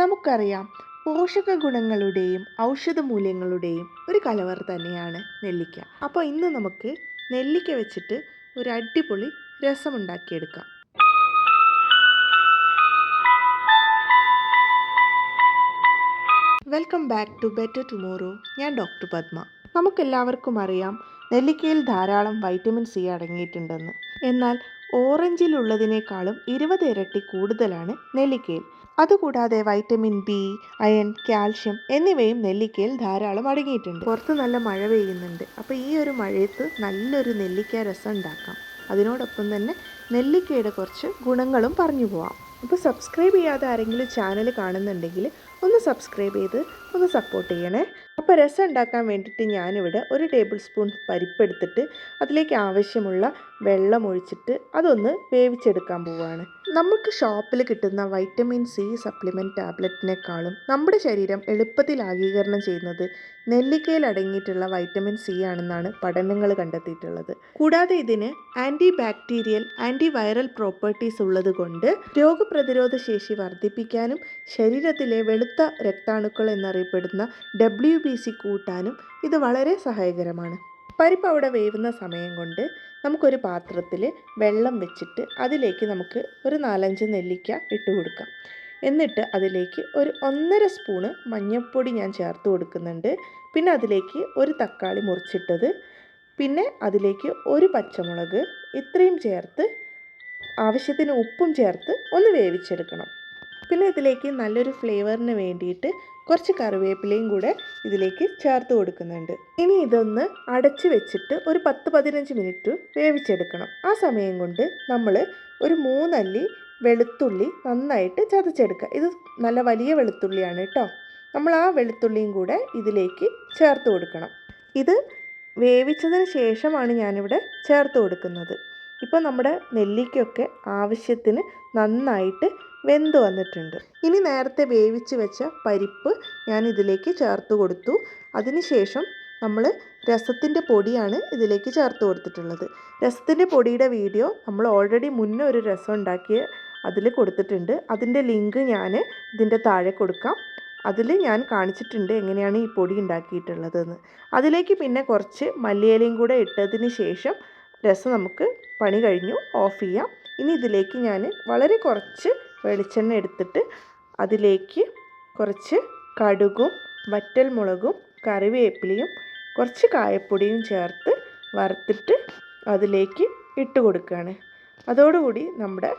നമുക്കറിയാം പോഷക ഗുണങ്ങളുടെയും ഔഷധ മൂല്യങ്ങളുടെയും ഒരു കലവർ തന്നെയാണ് നെല്ലിക്ക. അപ്പോൾ ഇന്ന് നമുക്ക് നെല്ലിക്ക വെച്ചിട്ട് ഒരു അടിപൊളി രസമുണ്ടാക്കിയെടുക്കാം. Welcome back to better tomorrow. ഞാൻ ഡോക്ടർ പത്മ നമുക്കെല്ലാവർക്കും അറിയാം നെല്ലിക്കയിൽ ധാരാളം വൈറ്റമിൻ സി അടങ്ങിയിട്ടുണ്ടെന്ന്. എന്നാൽ ഓറഞ്ചിലുള്ളതിനേക്കാളും ഇരുപത് ഇരട്ടി കൂടുതലാണ് നെല്ലിക്കയിൽ. അതുകൂടാതെ വൈറ്റമിൻ ബി അയൺ കാൽഷ്യം എന്നിവയും നെല്ലിക്കയിൽ ധാരാളം അടങ്ങിയിട്ടുണ്ട്. പുറത്ത് നല്ല മഴ പെയ്യുന്നുണ്ട്. അപ്പോൾ ഈ ഒരു മഴയത്ത് നല്ലൊരു നെല്ലിക്ക രസം ഉണ്ടാക്കാം. അതിനോടൊപ്പം തന്നെ നെല്ലിക്കയുടെ കുറച്ച് ഗുണങ്ങളും പറഞ്ഞു പോവാം. അപ്പോൾ സബ്സ്ക്രൈബ് ചെയ്യാതെ ആരെങ്കിലും ചാനൽ കാണുന്നുണ്ടെങ്കിൽ ഒന്ന് സബ്സ്ക്രൈബ് ചെയ്ത് ഒന്ന് സപ്പോർട്ട് ചെയ്യണേ. അപ്പോൾ രസം ഉണ്ടാക്കാൻ വേണ്ടിയിട്ട് ഞാനിവിടെ ഒരു ടേബിൾ സ്പൂൺ പരിപ്പെടുത്തിട്ട് അതിലേക്ക് ആവശ്യമുള്ള വെള്ളം ഒഴിച്ചിട്ട് അതൊന്ന് വേവിച്ചെടുക്കാൻ പോവുകയാണ് നമുക്ക് ഷോപ്പിൽ കിട്ടുന്ന വൈറ്റമിൻ സി സപ്ലിമെന്റ് ടാബ്ലറ്റിനേക്കാളും നമ്മുടെ ശരീരം എളുപ്പത്തിൽ ആഗീകരണം ചെയ്യുന്നത് നെല്ലിക്കയിൽ അടങ്ങിയിട്ടുള്ള വൈറ്റമിൻ സി ആണെന്നാണ് പഠനങ്ങൾ കണ്ടെത്തിയിട്ടുള്ളത്. കൂടാതെ ഇതിന് anti bacterial anti viral properties ഉള്ളതുകൊണ്ട് രോഗപ്രതിരോധ ശേഷി വർദ്ധിപ്പിക്കാനും ശരീരത്തിലെ വെളുത്ത രക്താണുക്കൾ എന്നറിയപ്പെടുന്ന ഡബ്ല്യു ബി സി കൂട്ടാനും ഇത് വളരെ സഹായകരമാണ്. പരിപ്പ് അവിടെ വേവുന്ന സമയം കൊണ്ട് നമുക്കൊരു പാത്രത്തിൽ വെള്ളം വെച്ചിട്ട് അതിലേക്ക് നമുക്ക് ഒരു നാലഞ്ച് നെല്ലിക്ക ഇട്ട് കൊടുക്കാം. എന്നിട്ട് അതിലേക്ക് ഒരു ഒന്നര സ്പൂണ് മഞ്ഞൾപ്പൊടി ഞാൻ ചേർത്ത് കൊടുക്കുന്നുണ്ട്. പിന്നെ അതിലേക്ക് ഒരു തക്കാളി മുറിച്ചിട്ടത്. പിന്നെ അതിലേക്ക് ഒരു പച്ചമുളക് ഇത്രയും ചേർത്ത് ആവശ്യത്തിന് ഉപ്പും ചേർത്ത് ഒന്ന് വേവിച്ചെടുക്കണം. പിന്നെ ഇതിലേക്ക് നല്ലൊരു ഫ്ലേവറിന് വേണ്ടിയിട്ട് കുറച്ച് കറിവേപ്പിലയും കൂടെ ഇതിലേക്ക് ചേർത്ത് കൊടുക്കുന്നുണ്ട്. ഇനി ഇതൊന്ന് അടച്ചു വെച്ചിട്ട് ഒരു പത്ത് പതിനഞ്ച് മിനിറ്റ് വേവിച്ചെടുക്കണം. ആ സമയം കൊണ്ട് നമ്മൾ ഒരു മൂന്നല്ലി വെളുത്തുള്ളി നന്നായിട്ട് ചതച്ചെടുക്കുക. ഇത് നല്ല വലിയ വെളുത്തുള്ളിയാണ് കേട്ടോ നമ്മൾ ആ വെളുത്തുള്ളിയും കൂടെ ഇതിലേക്ക് ചേർത്ത് കൊടുക്കണം. ഇത് വേവിച്ചതിന് ശേഷമാണ് ഞാനിവിടെ ചേർത്ത് കൊടുക്കുന്നത്. ഇപ്പോൾ നമ്മുടെ നെല്ലിക്കൊക്കെ ആവശ്യത്തിന് നന്നായിട്ട് വെന്ത് വന്നിട്ടുണ്ട്. ഇനി നേരത്തെ വേവിച്ച് വെച്ച പരിപ്പ് ഞാൻ ഇതിലേക്ക് ചേർത്ത് കൊടുത്തു. അതിനുശേഷം നമ്മൾ രസത്തിന്റെ പൊടിയാണ് ഇതിലേക്ക് ചേർത്ത് കൊടുത്തിട്ടുള്ളത്. രസത്തിന്റെ പൊടിയുടെ വീഡിയോ നമ്മൾ ഓൾറെഡി മുന്നേ ഒരു രസം ഉണ്ടാക്കിയ അതിൽ കൊടുത്തിട്ടുണ്ട്. അതിന്റെ ലിങ്ക് ഞാൻ ഇതിന്റെ താഴെ കൊടുക്കാം. അതിൽ ഞാൻ കാണിച്ചിട്ടുണ്ട് എങ്ങനെയാണ് ഈ പൊടി ഉണ്ടാക്കിയിട്ടുള്ളതെന്ന്. അതിലേക്ക് പിന്നെ കുറച്ച് മല്ലിയിലയും കൂടെ ഇട്ടതിന് ശേഷം രസം നമുക്ക് പണി കഴിഞ്ഞു. ഓഫ് ചെയ്യാം. ഇനി ഇതിലേക്ക് ഞാൻ വളരെ കുറച്ച് വെളിച്ചെണ്ണ എടുത്തിട്ട് അതിലേക്ക് കുറച്ച് കടുകും വറ്റൽ മുളകും കറിവേപ്പിലയും കുറച്ച് കായപ്പൊടിയും ചേർത്ത് വറുത്തിട്ട് അതിലേക്ക് ഇട്ട് കൊടുക്കുകയാണ്. അതോടുകൂടി നമ്മുടെ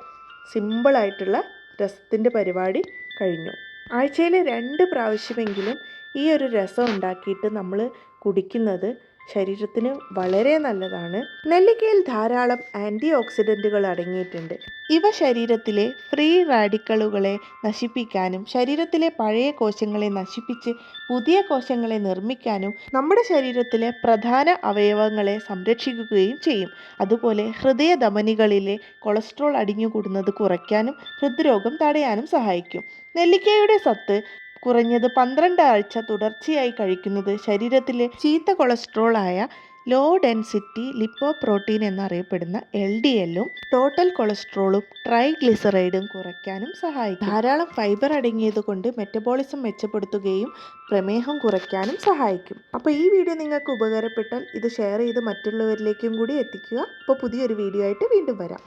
സിമ്പിളായിട്ടുള്ള രസത്തിന്റെ പരിപാടി കഴിഞ്ഞു. ആഴ്ചയിൽ രണ്ട് പ്രാവശ്യമെങ്കിലും ഈ ഒരു രസം ഉണ്ടാക്കിയിട്ട് നമ്മൾ കുടിക്കുന്നത് ശരീരത്തിന് വളരെ നല്ലതാണ്. നെല്ലിക്കയിൽ ധാരാളം ആന്റി ഓക്സിഡന്റുകൾ അടങ്ങിയിട്ടുണ്ട്. ഇവ ശരീരത്തിലെ ഫ്രീ റാഡിക്കളുകളെ നശിപ്പിക്കാനും ശരീരത്തിലെ പഴയ കോശങ്ങളെ നശിപ്പിച്ച് പുതിയ കോശങ്ങളെ നിർമ്മിക്കാനും നമ്മുടെ ശരീരത്തിലെ പ്രധാന അവയവങ്ങളെ സംരക്ഷിക്കുകയും ചെയ്യും. അതുപോലെ ഹൃദയ ധമനികളിലെ കൊളസ്ട്രോൾ അടിഞ്ഞുകൂടുന്നത് കുറയ്ക്കാനും ഹൃദ്രോഗം തടയാനും സഹായിക്കും. നെല്ലിക്കയുടെ സത്ത് കുറഞ്ഞത് പന്ത്രണ്ട് ആഴ്ച തുടർച്ചയായി കഴിക്കുന്നത് ശരീരത്തിലെ ചീത്ത കൊളസ്ട്രോൾ ആയ ലോ ഡെൻസിറ്റി ലിപ്പോ പ്രോട്ടീൻ എന്നറിയപ്പെടുന്ന എൽ ഡി എല്ലും ടോട്ടൽ കൊളസ്ട്രോളും ട്രൈഗ്ലിസറൈഡും കുറയ്ക്കാനും സഹായിക്കും. ധാരാളം ഫൈബർ അടങ്ങിയത് കൊണ്ട് മെറ്റബോളിസം മെച്ചപ്പെടുത്തുകയും പ്രമേഹം കുറയ്ക്കാനും സഹായിക്കും. അപ്പോൾ ഈ വീഡിയോ നിങ്ങൾക്ക് ഉപകാരപ്പെട്ടാൽ ഇത് ഷെയർ ചെയ്ത് മറ്റുള്ളവരിലേക്കും കൂടി എത്തിക്കുക. അപ്പോൾ പുതിയൊരു വീഡിയോ ആയിട്ട് വീണ്ടും വരാം.